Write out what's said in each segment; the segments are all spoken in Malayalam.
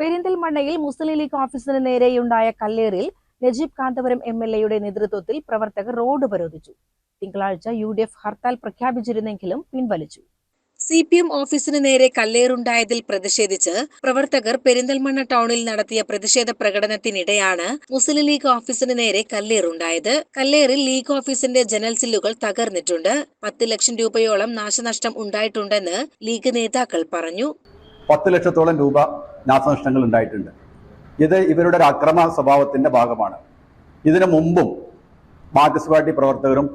പെരിന്തൽമണ്ണയിൽ മുസ്ലിം ലീഗ് ഓഫീസിന് നേരെയുണ്ടായ കല്ലേറിൽ നജീബ് കാന്തപുരം എം എൽ എയുടെ നേതൃത്വത്തിൽ പ്രവർത്തകർ റോഡ് ഉപരോധിച്ചു. തിങ്കളാഴ്ച യു ഡി എഫ് ഹർത്താൽ പ്രഖ്യാപിച്ചിരുന്നെങ്കിലും പിൻവലിച്ചു. സി പി എം ഓഫീസിന് നേരെ കല്ലേറുണ്ടായതിൽ പ്രതിഷേധിച്ച് പ്രവർത്തകർ പെരിന്തൽമണ്ണ ടൗണിൽ നടത്തിയ പ്രതിഷേധ പ്രകടനത്തിനിടെയാണ് മുസ്ലിം ലീഗ് ഓഫീസിന് നേരെ കല്ലേറുണ്ടായത്. കല്ലേറിൽ ലീഗ് ഓഫീസിന്റെ ജനൽ സില്ലുകൾ തകർന്നിട്ടുണ്ട്. പത്ത് ലക്ഷം രൂപയോളം നാശനഷ്ടം ഉണ്ടായിട്ടുണ്ടെന്ന് ലീഗ് നേതാക്കൾ പറഞ്ഞു. പത്ത് ലക്ഷത്തോളം രൂപ നാശനഷ്ടങ്ങൾ ഉണ്ടായിട്ടുണ്ട്. ഇത് ഇവരുടെ ഒരു അക്രമ സ്വഭാവത്തിന്റെ ഭാഗമാണ്. ഇതിനു മുമ്പും മാർക്സിസ്റ്റ് പാർട്ടി പ്രവർത്തകരും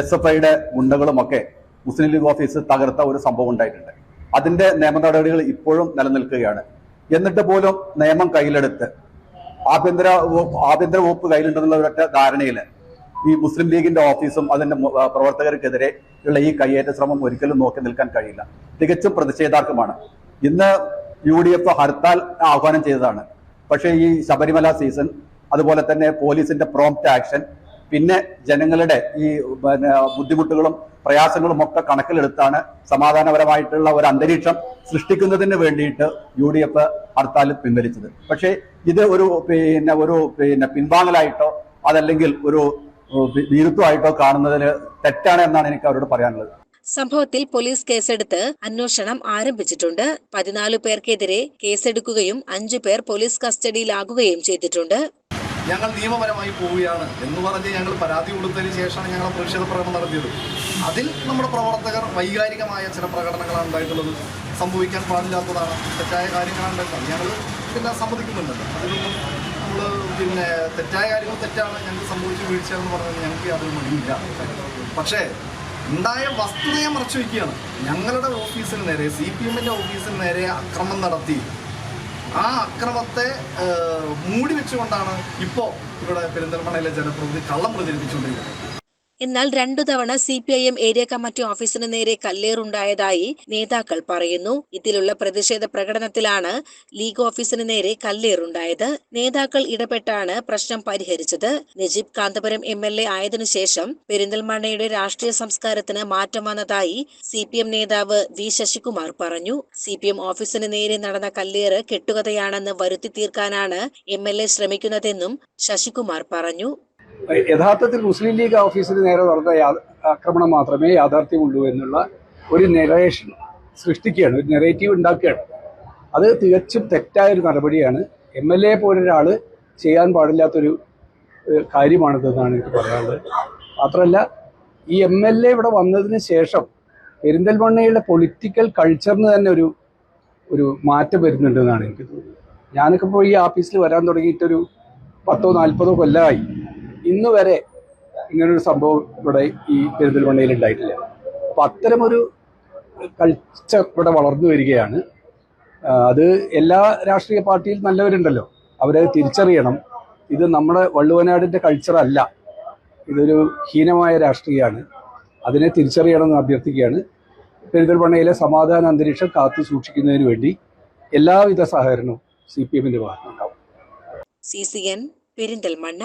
എസ് എഫ് ഐയുടെ ഗുണ്ടകളുമൊക്കെ മുസ്ലിം ലീഗ് ഓഫീസ് തകർത്ത ഒരു സംഭവം ഉണ്ടായിട്ടുണ്ട്. അതിന്റെ നിയമ നടപടികൾ ഇപ്പോഴും നിലനിൽക്കുകയാണ്. എന്നിട്ട് പോലും നിയമം കയ്യിലെടുത്ത് ആഭ്യന്തര ആഭ്യന്തര വകുപ്പ് കയ്യിലുണ്ടെന്നുള്ള ഒരൊറ്റ ധാരണയിൽ ഈ മുസ്ലിം ലീഗിന്റെ ഓഫീസും അതിന്റെ പ്രവർത്തകർക്കെതിരെ ഉള്ള ഈ കയ്യേറ്റ ശ്രമം ഒരിക്കലും നോക്കി നിൽക്കാൻ കഴിയില്ല. തികച്ചും പ്രതിഷേധാർഹമാണ്. ഇന്ന് യു ഡി എഫ് ഹർത്താൽ ആഹ്വാനം ചെയ്തതാണ്. പക്ഷേ ഈ ശബരിമല സീസൺ അതുപോലെ തന്നെ പോലീസിന്റെ പ്രോംപ്റ്റ് ആക്ഷൻ പിന്നെ ജനങ്ങളുടെ ഈ പിന്നെ ബുദ്ധിമുട്ടുകളും പ്രയാസങ്ങളും ഒക്കെ കണക്കിലെടുത്താണ് സമാധാനപരമായിട്ടുള്ള ഒരു അന്തരീക്ഷം സൃഷ്ടിക്കുന്നതിന് വേണ്ടിയിട്ട് യു ഡി എഫ് ഹർത്താൽ പിൻവലിച്ചത്. പക്ഷേ ഇത് ഒരു പിന്നെ ഒരു പിന്നെ പിൻവാങ്ങലായിട്ടോ അതല്ലെങ്കിൽ ഒരു ഭീരുത്വമായിട്ടോ കാണുന്നതിൽ തെറ്റാണ് എന്നാണ് എനിക്ക് അവരോട് പറയാനുള്ളത്. സംഭവത്തിൽ പോലീസ് കേസെടുത്ത് അന്വേഷണം ആരംഭിച്ചിട്ടുണ്ട്. പതിനാല് പേർക്കെതിരെ കേസെടുക്കുകയും അഞ്ചു പേർ പോലീസ് കസ്റ്റഡിയിലാകുകയും ചെയ്തിട്ടുണ്ട്. ഞങ്ങൾ നിയമപരമായി പോവുകയാണ് എന്ന് പറഞ്ഞ് ഞങ്ങൾ പരാതി കൊടുത്തതിന് ശേഷമാണ് ഞങ്ങൾ പ്രതിഷേധ പ്രകടനം നടത്തിയത്. അതിൽ നമ്മുടെ പ്രവർത്തകർ വൈകാരികമായ ചില പ്രകടനങ്ങളാണ് ഉണ്ടായിട്ടുള്ളത്. സംഭവിക്കാൻ പാടില്ലാത്തതാണ്. തെറ്റായ കാര്യങ്ങളാണ് ഞങ്ങൾ പിന്നെ സമ്മതിക്കുന്നുണ്ട് അതിലൊന്നും നമ്മൾ പിന്നെ തെറ്റായ കാര്യങ്ങൾ തെറ്റാണ് ഞങ്ങൾക്ക് സംഭവിച്ച വീഴ്ച എന്ന് പറഞ്ഞാൽ ഞങ്ങൾക്ക് യാതൊരു മടിയില്ല പക്ഷേ ഉണ്ടായ വസ്തുതയെ മറച്ചു വയ്ക്കുകയാണ്. ഞങ്ങളുടെ ഓഫീസിന് നേരെ സി പി എമ്മിന്റെ ഓഫീസിന് നേരെ അക്രമം നടത്തി. ആ അക്രമത്തെ മൂടി വെച്ചുകൊണ്ടാണ് ഇപ്പോൾ ഇവിടെ പെരിന്തൽമണ്ണയിലെ ജനപ്രതിനിധി കള്ളം പ്രചരിപ്പിച്ചുകൊണ്ടിരിക്കുന്നത്. എന്നാൽ രണ്ടു തവണ C P I M area committee ഓഫീസിന് നേരെ കല്ലേറുണ്ടായതായി നേതാക്കൾ പറയുന്നു. ഇതിലുള്ള പ്രതിഷേധ പ്രകടനത്തിലാണ് ലീഗ് ഓഫീസിന് നേരെ കല്ലേറുണ്ടായത്. നേതാക്കൾ ഇടപെട്ടാണ് പ്രശ്നം പരിഹരിച്ചത്. Najeeb Kanthapuram M L A ആയതിനു ശേഷം പെരിന്തൽമണ്ണയുടെ രാഷ്ട്രീയ സംസ്കാരത്തിന് മാറ്റം വന്നതായി സി പി എം നേതാവ് വി ശശികുമാർ പറഞ്ഞു. സി പി എം ഓഫീസിന് നേരെ നടന്ന കല്ലേറ് കെട്ടുകഥയാണെന്ന് വരുത്തി തീർക്കാനാണ് എം എൽ എ ശ്രമിക്കുന്നതെന്നും ശശികുമാർ പറഞ്ഞു. യഥാർത്ഥത്തിൽ മുസ്ലിം ലീഗ് ഓഫീസിന് നേരെ നടന്ന ആക്രമണം മാത്രമേ യാഥാർത്ഥ്യമുള്ളൂ എന്നുള്ള ഒരു നെറേഷൻ സൃഷ്ടിക്കുകയാണ് ഒരു നെറേറ്റീവ് ഉണ്ടാക്കുകയാണ്. അത് തികച്ചും തെറ്റായ ഒരു നടപടിയാണ് എം എൽ എ പോലൊരാൾ ചെയ്യാൻ പാടില്ലാത്തൊരു കാര്യമാണിതെന്നാണ് എനിക്ക് പറയാനുള്ളത്. മാത്രമല്ല ഈ എം എൽ എ ഇവിടെ വന്നതിന് ശേഷം പെരിന്തൽമണ്ണയുടെ പൊളിറ്റിക്കൽ കൾച്ചറിന് തന്നെ ഒരു ഒരു മാറ്റം വരുന്നുണ്ടെന്നാണ് എനിക്ക് തോന്നുന്നത്. ഞാനൊക്കെ ഇപ്പോൾ ഈ ഓഫീസിൽ വരാൻ തുടങ്ങിയിട്ടൊരു പത്തോ നാൽപ്പതോ കൊല്ലമായി ഇന്ന് വരെ ഇങ്ങനൊരു സംഭവം ഇവിടെ ഈ പെരുന്തൽമണ്ണയിൽ ഉണ്ടായിട്ടില്ല. അപ്പം അത്തരമൊരു കൾച്ചർ ഇവിടെ വളർന്നു വരികയാണ്. അത് എല്ലാ രാഷ്ട്രീയ പാർട്ടിയിൽ നല്ലവരുണ്ടല്ലോ. അവരെ തിരിച്ചറിയണം. ഇത് നമ്മുടെ വള്ളുവനാടിന്റെ കൾച്ചർ അല്ല. ഇതൊരു ഹീനമായ രാഷ്ട്രീയമാണ്. അതിനെ തിരിച്ചറിയണമെന്ന് അഭ്യർത്ഥിക്കുകയാണ്. പെരുന്തൽമണ്ണയിലെ സമാധാന അന്തരീക്ഷം കാത്തു സൂക്ഷിക്കുന്നതിന് വേണ്ടി എല്ലാവിധ സഹകരണവും സി പി എമ്മിന്റെ ഭാഗത്തുണ്ടാവും സി സി എൻ പെരിന്തൽമണ്ണ